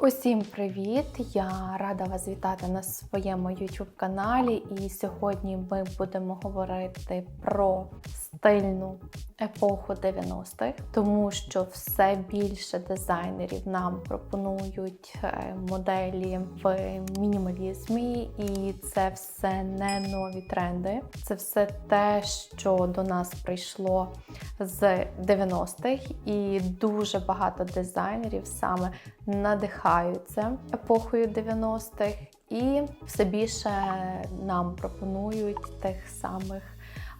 Усім привіт! Я рада вас вітати на своєму YouTube каналі. І сьогодні ми будемо говорити про стильну епоху 90-х, тому що все більше дизайнерів нам пропонують е, моделі в мінімалізмі, і це все не нові тренди. Це все те, що до нас прийшло з 90-х, і дуже багато дизайнерів саме надихаються епохою 90-х, і все більше нам пропонують тих самих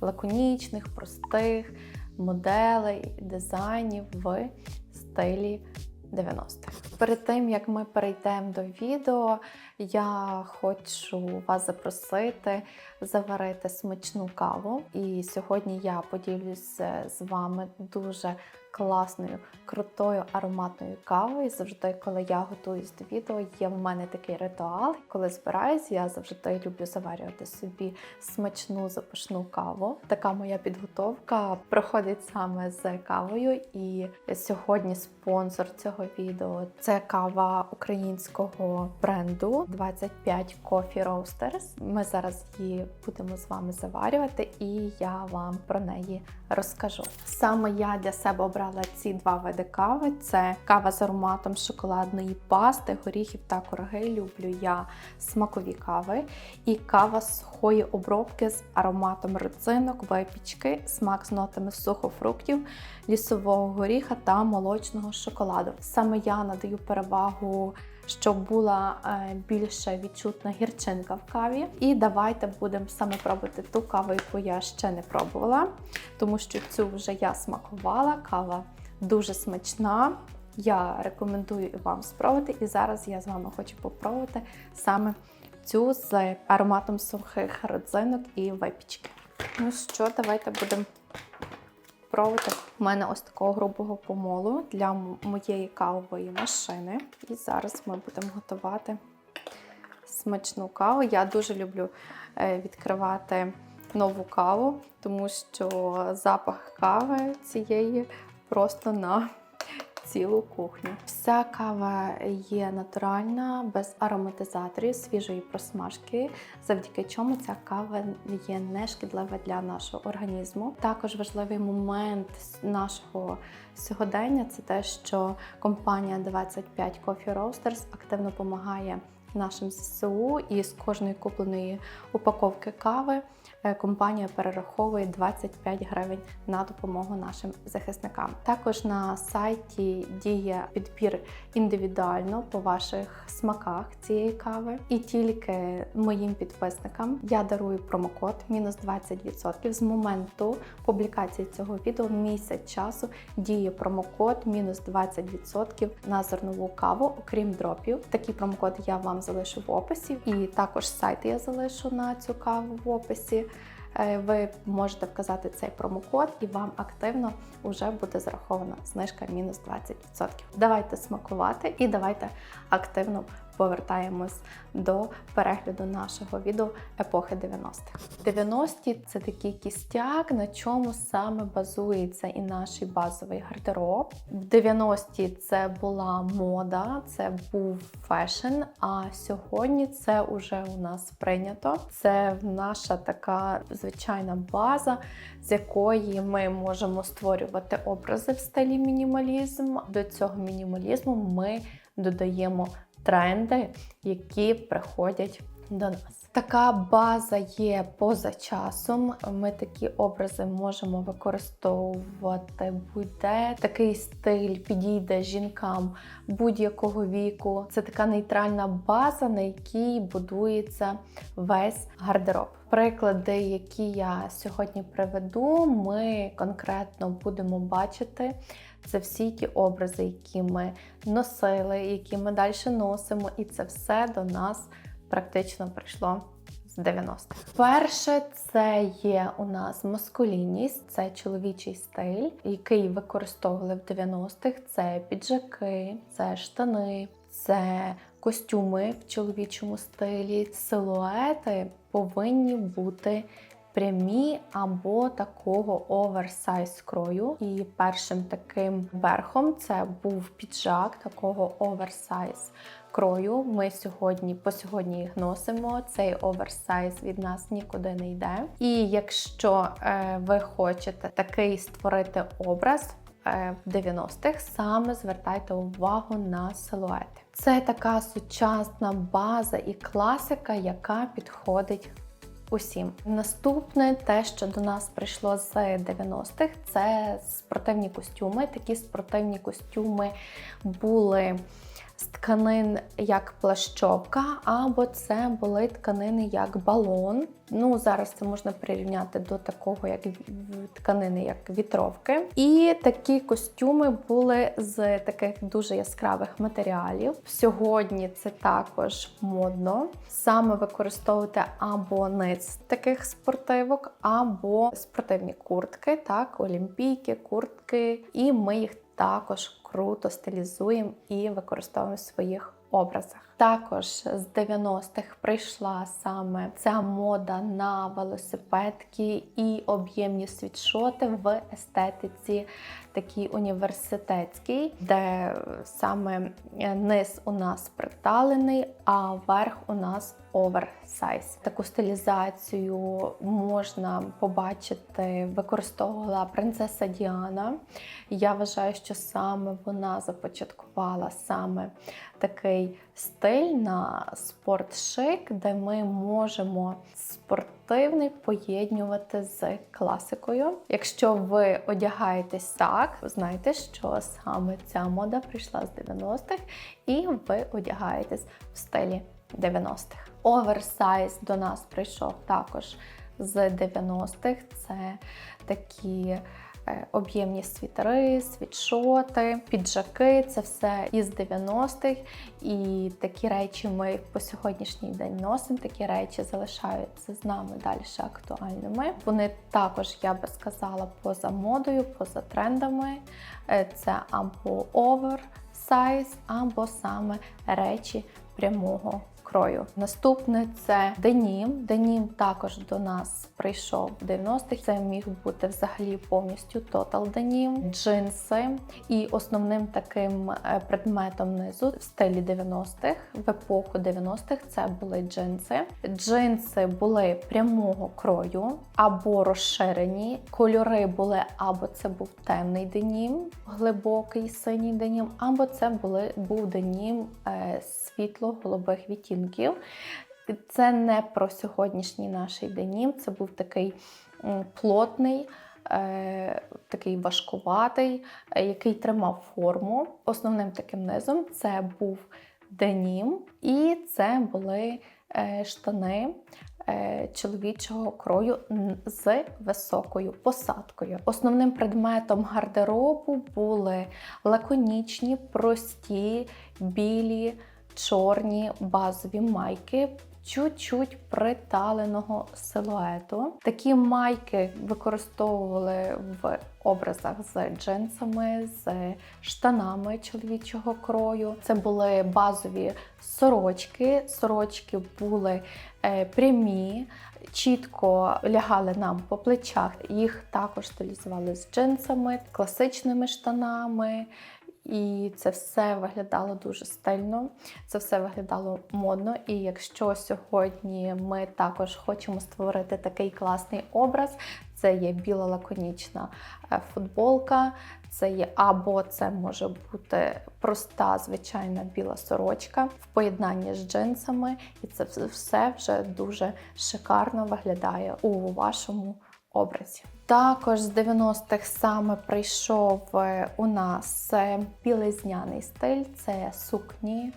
лаконічних, простих моделей, дизайнів в стилі 90-х. Перед тим як ми перейдемо до відео, я хочу вас запросити заварити смачну каву. І сьогодні я поділюся з вами дуже класною, крутою ароматною кавою. Завжди, коли я готуюсь до відео, є в мене такий ритуал. Коли збираюсь, я завжди люблю заварювати собі смачну запашну каву. Така моя підготовка проходить саме з кавою. І сьогодні спонсор цього відео це кава українського бренду 25 Coffee Roasters. Ми зараз її будемо з вами заварювати, і я вам про неї розкажу. Саме я для себе обрала ці два види кави: це кава з ароматом шоколадної пасти, горіхів та кураги. Люблю я смакові кави, і кава сухої обробки з ароматом родзинок, випічки, смак з нотами сухофруктів, лісового горіха та молочного шоколаду. Саме я надаю перевагу щоб була е, більше відчутна гірчинка в каві. І давайте будемо саме пробувати ту каву, яку я ще не пробувала, тому що цю вже я смакувала. Кава дуже смачна. Я рекомендую вам спробувати. І зараз я з вами хочу попробувати саме цю з ароматом сухих родзинок і випічки. Ну що, давайте будемо пробувати. У мене ось такого грубого помолу для моєї кавової машини. І зараз ми будемо готувати смачну каву. Я дуже люблю е, відкривати нову каву, тому що запах кави цієї просто на цілу кухню. Вся кава є натуральна, без ароматизаторів, свіжої просмажки, завдяки чому ця кава є не шкідлива для нашого організму. Також важливий момент нашого сьогодення це те, що компанія 25 Coffee Roasters активно допомагає нашим ЗСУ і з кожної купленої упаковки кави. Е, компанія перераховує 25 гривень на допомогу нашим захисникам. Також на сайті діє підбір індивідуально по ваших смаках цієї кави. І тільки моїм підписникам я дарую промокод мінус 20%. З моменту публікації цього відео місяць часу діє промокод мінус 20% на зернову каву, окрім дропів. Такий промокод я вам залишу в описі, і також сайт я залишу на цю каву в описі. Е, ви можете вказати цей промокод, і вам активно вже буде зарахована знижка мінус 20%. Давайте смакувати і давайте активно повертаємось до перегляду нашого відео епохи 90-х. 90-ті це такий кістяк, на чому саме базується і наш базовий гардероб. В 90-ті це була мода, це був фешн. А сьогодні це вже у нас прийнято. Це наша така звичайна база, з якої ми можемо створювати образи в стилі мінімалізм. До цього мінімалізму ми додаємо тренди, які приходять до нас. Така база є поза часом. Ми такі образи можемо використовувати будь-де. Такий стиль підійде жінкам будь-якого віку. Це така нейтральна база, на якій будується весь гардероб. Приклади, які я сьогодні приведу, ми конкретно будемо бачити. Це всі ті образи, які ми носили, які ми далі носимо, і це все до нас практично прийшло з 90-х. Перше, це є у нас маскулінність, це чоловічий стиль, який використовували в 90-х. Це піджаки, це штани, це костюми в чоловічому стилі. Силуети повинні бути прямі або такого оверсайз крою. І першим таким верхом це був піджак такого оверсайз крою. Ми сьогодні по сьогодні їх носимо. Цей оверсайз від нас нікуди не йде. І якщо е, ви хочете такий створити образ. е, В 90-х саме звертайте увагу на силуети. Це така сучасна база і класика, яка підходить усім. Наступне, те, що до нас прийшло з 90-х, це спортивні костюми. Такі спортивні костюми були з тканин як плащовка, або це були тканини як балон. Ну, зараз це можна прирівняти до такого, як тканини, як вітровки. І такі костюми були з таких дуже яскравих матеріалів. Сьогодні це також модно саме використовувати або низ таких спортивок, або спортивні куртки, так, олімпійки, куртки, і ми їх також круто стилізуємо і використовуємо в своїх образах. Також з 90-х прийшла саме ця мода на велосипедки і об'ємні світшоти в естетиці такій університетській, де саме низ у нас приталений, а верх у нас оверсайз. Таку стилізацію можна побачити, використовувала принцеса Діана. Я вважаю, що саме вона започаткувала саме такий стиль на спортшик, де ми можемо спортивний поєднювати з класикою. Якщо ви одягаєтесь так, знайте, що саме ця мода прийшла з 90-х, і ви одягаєтесь в стилі 90-х. Оверсайз до нас прийшов також з 90-х. Це такі об'ємні світери, світшоти, піджаки це все із 90-х. І такі речі ми по сьогоднішній день носимо. Такі речі залишаються з нами далі актуальними. Вони також, я би сказала, поза модою, поза трендами. Е, Це або оверсайз, або саме речі прямого крою. Наступне це денім. Денім також до нас прийшов в 90-х. Це міг бути взагалі повністю тотал денім, джинси. І основним таким е, предметом низу в стилі 90-х, в епоху 90-х це були джинси. Джинси були прямого крою або розширені. Кольори були або це був темний денім, глибокий синій денім, або це були був денім е, світло-голубих відтінків. Це не про сьогоднішній наш денім, це був такий плотний. е, Такий важкуватий, е, який тримав форму. Основним таким низом це був денім, і це були е, штани чоловічого крою з високою посадкою. Основним предметом гардеробу були лаконічні, прості, білі, чорні базові майки. Чуть-чуть приталеного силуету. Такі майки використовували в образах з джинсами, з штанами чоловічого крою. Це були базові сорочки. Сорочки були е, прямі, чітко лягали нам по плечах. Їх також стилізували з джинсами, класичними штанами. І це все виглядало дуже стильно, це все виглядало модно. І якщо сьогодні ми також хочемо створити такий класний образ, це є біла лаконічна е, футболка, це є або це може бути проста звичайна біла сорочка в поєднанні з джинсами, і це все вже дуже шикарно виглядає у вашому образі. Також з 90-х саме прийшов е, у нас е, білизняний стиль, це сукні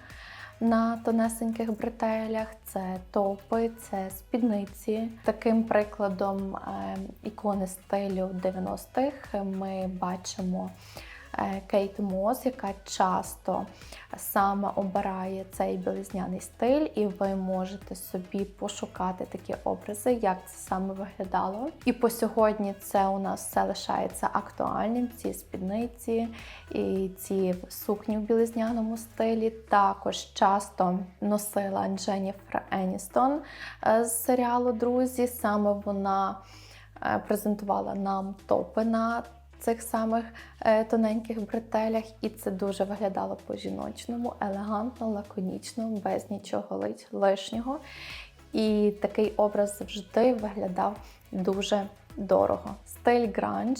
на тонесеньких бретелях, це топи, це спідниці. Таким прикладом е, ікони стилю 90-х ми бачимо Кейт Мос, яка часто саме обирає цей білизняний стиль, і ви можете собі пошукати такі образи, як це саме виглядало. І по сьогодні це у нас все лишається актуальним. Ці спідниці і ці сукні в білизняному стилі. Також часто носила Дженніфер Еністон е, з серіалу Друзі. Саме вона е, презентувала нам топи на цих самих е, тоненьких бретелях, і це дуже виглядало по-жіночному, елегантно, лаконічно, без нічого лишнього. І такий образ завжди виглядав дуже дорого. Стиль гранж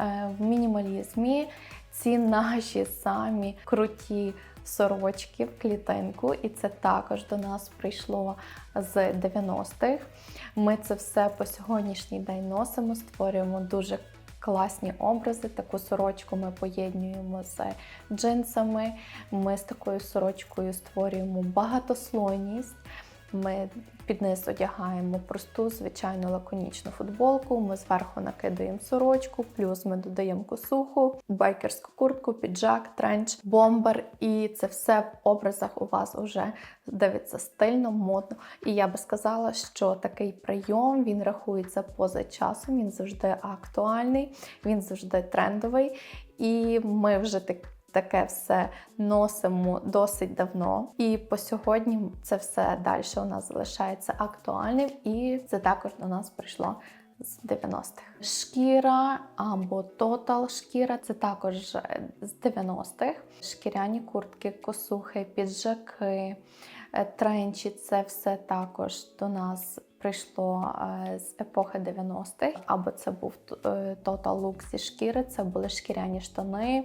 е, в мінімалізмі. Ці наші самі круті сорочки в клітинку, і це також до нас прийшло з 90-х. Ми це все по сьогоднішній день носимо, створюємо дуже класні образи. Таку сорочку ми поєднуємо з джинсами. Ми з такою сорочкою створюємо багатослойність. Ми під низ одягаємо просту, звичайну лаконічну футболку. Ми зверху накидаємо сорочку, плюс ми додаємо косуху, байкерську куртку, піджак, тренч, бомбер. І це все в образах у вас вже дивиться стильно, модно. І я би сказала, що такий прийом він рахується поза часом, він завжди актуальний, він завжди трендовий. І ми вже так таке все носимо досить давно. І по сьогодні це все далі у нас залишається актуальним, і це також до нас прийшло. З 90-х. Шкіра або тотал шкіра це також е, з 90-х. Шкіряні куртки, косухи, піджаки, тренчі це все також до нас прийшло е, з епохи 90-х. Або це був е, тотал лук зі шкіри, це були шкіряні штани,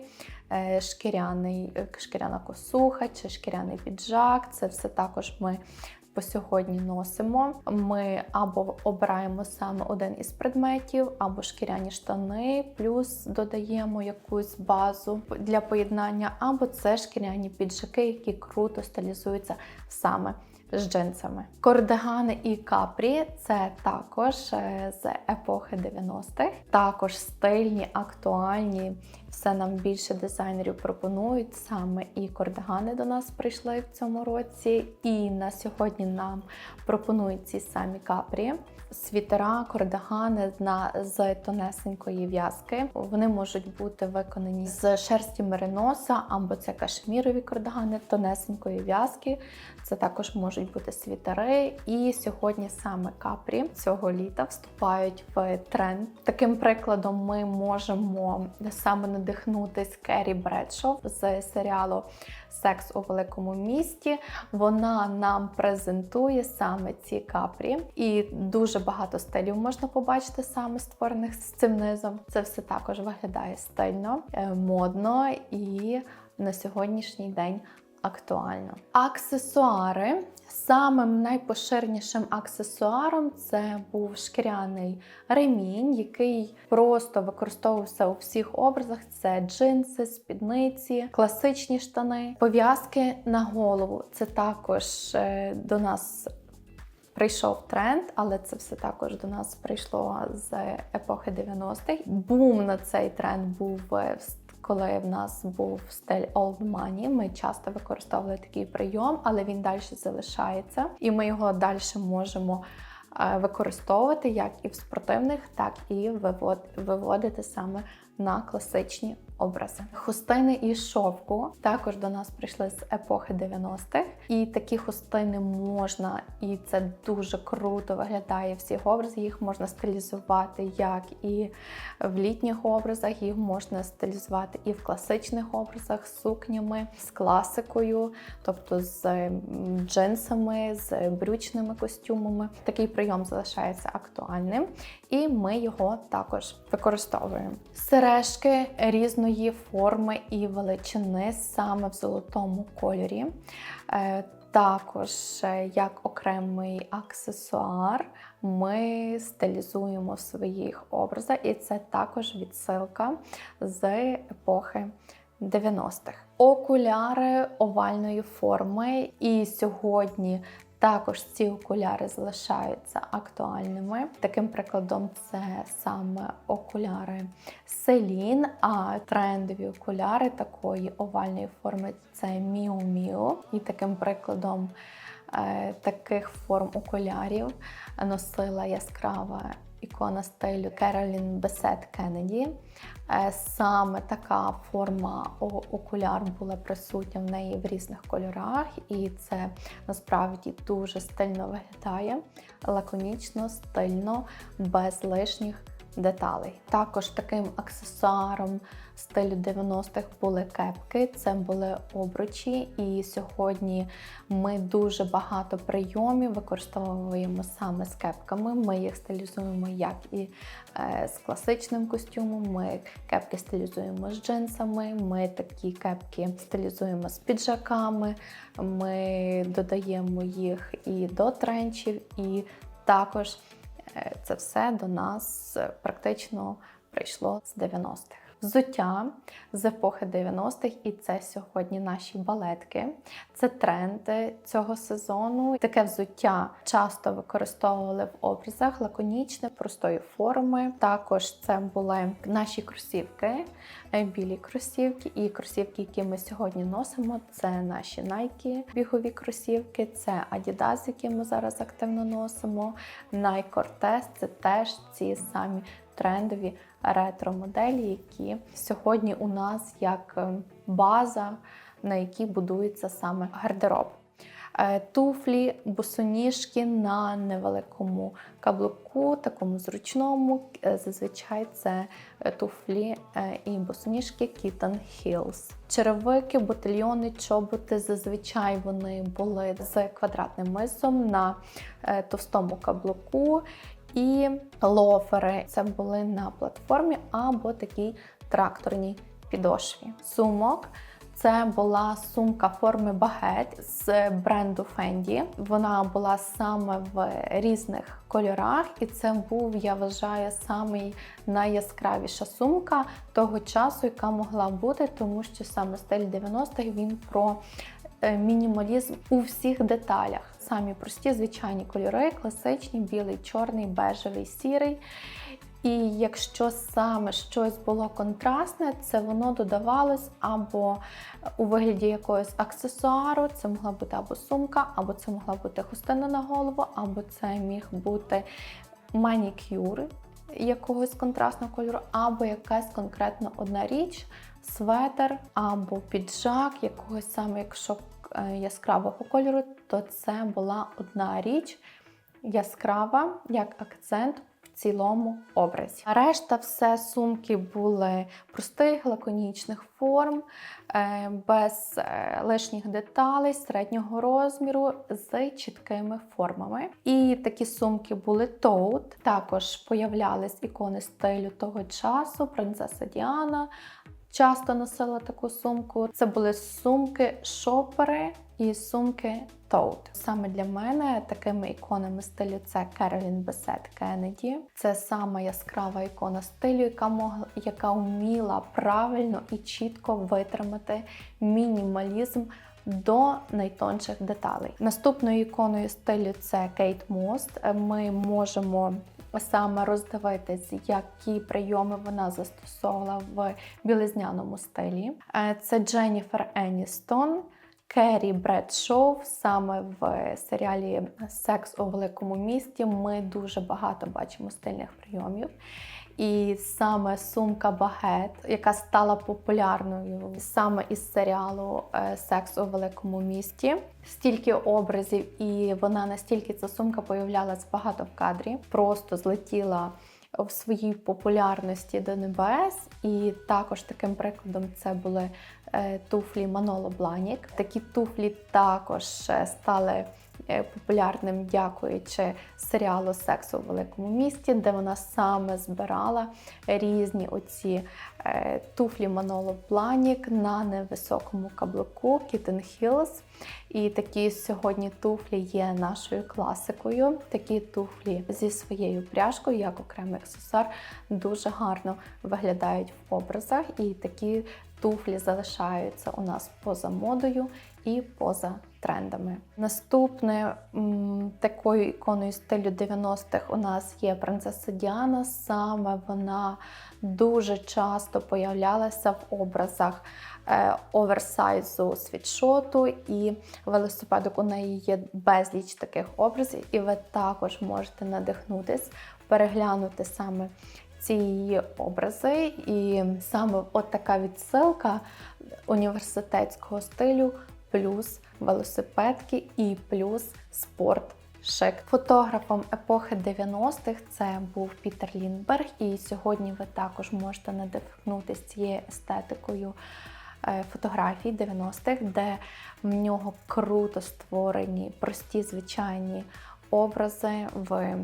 е, шкіряний, е, шкіряна косуха чи шкіряний піджак. Це все також ми по сьогодні носимо. Ми або обираємо саме один із предметів, або шкіряні штани, плюс додаємо якусь базу для поєднання, або це шкіряні піджаки, які круто стилізуються саме з джинсами. Кордигани і капрі це також е, з епохи 90-х, також стильні, актуальні. Все нам більше дизайнерів пропонують. Саме і кордигани до нас прийшли в цьому році. І на сьогодні нам пропонують ці самі капрі. Світера, кордигани на з тонесенької в'язки. Вони можуть бути виконані з шерсті мериноса або це кашмірові кордигани тонесенької в'язки. Це також можуть бути світери. І сьогодні саме капрі цього літа вступають в тренд. Таким прикладом, ми можемо саме надихнутись Керрі Бредшов з серіалу Секс у великому місті. Вона нам презентує саме ці капрі, і дуже багато стилів можна побачити саме створених з цим низом. Це все також виглядає стильно, е, модно і на сьогоднішній день актуально. Аксесуари. Самим найпоширенішим аксесуаром це був шкіряний ремінь, який просто використовувався у всіх образах. Це джинси, спідниці, класичні штани, пов'язки на голову. Це також е, до нас. Прийшов тренд, але це все також до нас прийшло з епохи 90-х. Бум на цей тренд був е, в коли в нас був стиль Old Money, ми часто використовували такий прийом, але він далі залишається, і ми його далі можемо е, використовувати як і в спортивних, так і виводити саме на класичні образи. Хустини із шовку також до нас прийшли з епохи 90-х. І такі хустини можна, і це дуже круто виглядає всіх образів. Їх можна стилізувати як і в літніх образах, їх можна стилізувати і в класичних образах з сукнями, з класикою, тобто з джинсами, з брючними костюмами. Такий прийом залишається актуальним, і ми його також використовуємо. Сережки різної форми і величини саме в золотому кольорі. Е, також, е, як окремий аксесуар, ми стилізуємо в своїх образах, і це також відсилка з епохи 90-х. Окуляри овальної форми, і сьогодні Також ці окуляри залишаються актуальними. Таким прикладом, це саме окуляри Селін, а трендові окуляри такої овальної форми це Miu Miu. І таким прикладом е, таких форм окулярів носила яскрава ікона стилю Керолін Бесет Кеннеді. Е, Саме така форма окуляр була присутня в неї в різних кольорах, і це насправді дуже стильно виглядає, лаконічно, стильно, без лишніх деталей. Також таким аксесуаром стилю 90-х були кепки, це були обручі, і сьогодні ми дуже багато прийомів використовуємо саме з кепками. Ми їх стилізуємо як і е, з класичним костюмом. Ми кепки стилізуємо з джинсами. Ми такі кепки стилізуємо з піджаками. Ми додаємо їх і до тренчів, і також це все до нас е, практично прийшло з 90-х. Взуття з епохи 90-х, і це сьогодні наші балетки. Це тренди цього сезону. Таке взуття часто використовували в обрізах лаконічне, простої форми. Також це були наші кросівки, е, білі кросівки, і кросівки, які ми сьогодні носимо, це наші Nike бігові кросівки, це Adidas, які ми зараз активно носимо. Nike Cortez – це теж ці самі трендові ретро-моделі, які сьогодні у нас як е, база, на якій будується саме гардероб. Е, Туфлі, босоніжки на невеликому каблуку, такому зручному. Е, Зазвичай це е, туфлі і босоніжки Kitten Heels. Черевики, ботильйони, чоботи. Зазвичай вони були з квадратним мисом на товстому каблуку. І лофери це були на платформі або такій тракторній підошві. Сумок це була сумка форми багет з бренду Fendi. Вона була саме в різних кольорах, і це був, я вважаю, самий найяскравіша сумка того часу, яка могла бути, тому що саме стиль 90-х він про е, мінімалізм у всіх деталях. Самі прості звичайні кольори, класичні, білий, чорний, бежевий, сірий. І якщо саме щось було контрастне, це воно додавалось або у вигляді якогось аксесуару, це могла бути або сумка, або це могла бути хустина на голову, або це міг бути манікюр якогось контрастного кольору, або якась конкретно одна річ, светер, або піджак, якогось саме, якщо яскравого кольору, то це була одна річ яскрава як акцент в цілому образі. Решта все сумки були простих, лаконічних форм, е, без е, лишніх деталей, середнього розміру, з чіткими формами. І такі сумки були тоут. Також появлялись ікони стилю того часу, принцеса Діана. Часто носила таку сумку. Це були сумки шопери і сумки Tote. Саме для мене такими іконами стилю це Керолін Бесет Кеннеді. Це сама яскрава ікона стилю, яка могла, яка вміла правильно і чітко витримати мінімалізм. До найтонших деталей. Наступною іконою стилю це Кейт Мост. Ми можемо саме роздивитись, які прийоми вона застосовувала в білизняному стилі. Е, Це Дженніфер Еністон. Керрі Бредшоу саме в серіалі Секс у великому місті. Ми дуже багато бачимо стильних прийомів. І саме сумка Багет, яка стала популярною саме із серіалу е, Секс у великому місті. Стільки образів, і вона настільки ця сумка появлялась багато в кадрі, просто злетіла в своїй популярності до небес. І також таким прикладом це були туфлі Маноло Бланік. Такі туфлі також е, стали е, популярним, дякуючи серіалу Секс у великому місті, де вона саме збирала різні оці е, туфлі Маноло Бланік на невисокому каблуку Kitten Heels. І такі сьогодні туфлі є нашою класикою. Такі туфлі зі своєю пряжкою, як окремий аксесуар, дуже гарно виглядають в образах. І такі туфлі залишаються у нас поза модою і поза трендами. Наступне м, такою іконою стилю 90-х у нас є принцеса Діана. Саме вона дуже часто появлялася в образах е, оверсайзу світшоту і велосипедок. У неї є безліч таких образів, і ви також можете надихнутись, переглянути саме ці її образи. І саме от така відсилка університетського стилю, плюс велосипедки і плюс спорт. Шик. Фотографом епохи 90-х це був Пітер Лінберг, і сьогодні ви також можете надихнутися цією естетикою е, фотографій 90-х, де в нього круто створені прості звичайні образи в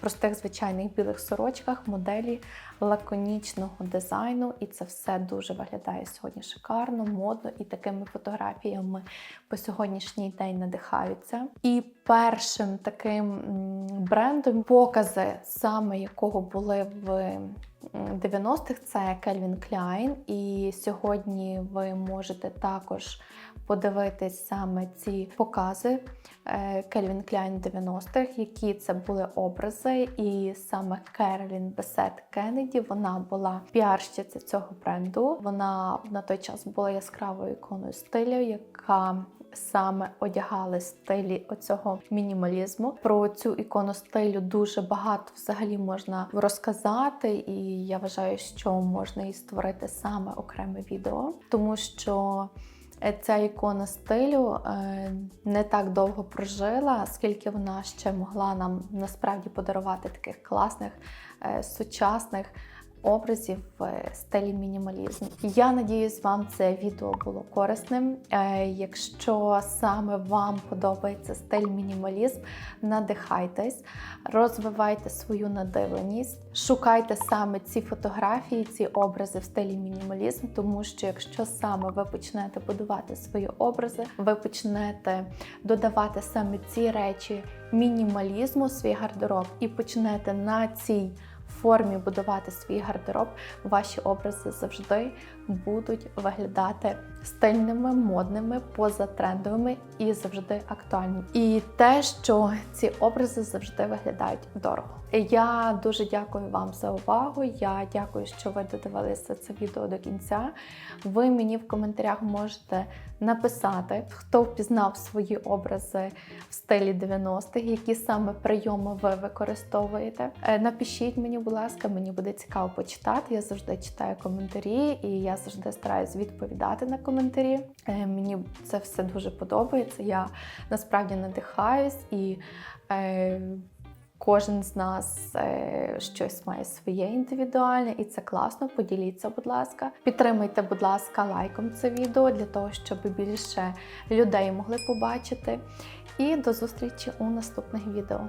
простих звичайних білих сорочках, моделі лаконічного дизайну, і це все дуже виглядає сьогодні шикарно, модно, і такими фотографіями по сьогоднішній день надихаються. І першим таким брендом, покази саме якого були в 90-х, це Calvin Klein. І сьогодні ви можете також подивитись саме ці покази Calvin Klein 90-х, які це були образи. І саме Керолін Бесет Кеннеді, вона була піарщиця цього бренду. Вона на той час була яскравою іконою стилю, яка Саме одягали стилі оцього мінімалізму. Про цю ікону стилю дуже багато взагалі можна розказати, і я вважаю, що можна і створити саме окреме відео, тому що е, ця ікона стилю е, не так довго прожила, скільки вона ще могла нам насправді подарувати таких класних сучасних образів в стилі мінімалізм. Я надіюсь, вам це відео було корисним. Е, Якщо саме вам подобається стиль мінімалізм, надихайтесь, розвивайте свою надивленість, шукайте саме ці фотографії, ці образи в стилі мінімалізм, тому що якщо саме ви почнете будувати свої образи, ви почнете додавати саме ці речі мінімалізму свій гардероб і почнете на цій формі будувати свій гардероб, ваші образи завжди будуть виглядати стильними, модними, позатрендовими і завжди актуальними. І те, що ці образи завжди виглядають дорого. Я дуже дякую вам за увагу. Я дякую, що ви додивилися це відео до кінця. Ви мені в коментарях можете написати, хто впізнав свої образи в стилі 90-х, які саме прийоми ви використовуєте. Е, Напишіть мені, будь ласка, мені буде цікаво почитати. Я завжди читаю коментарі і я завжди стараюсь відповідати на коментарі. Е, Мені це все дуже подобається. Я насправді надихаюсь і. Е, Кожен з нас е, щось має своє індивідуальне, і це класно. Поділіться, будь ласка. Підтримуйте, будь ласка, лайком це відео для того, щоб більше людей могли побачити. І до зустрічі у наступних відео.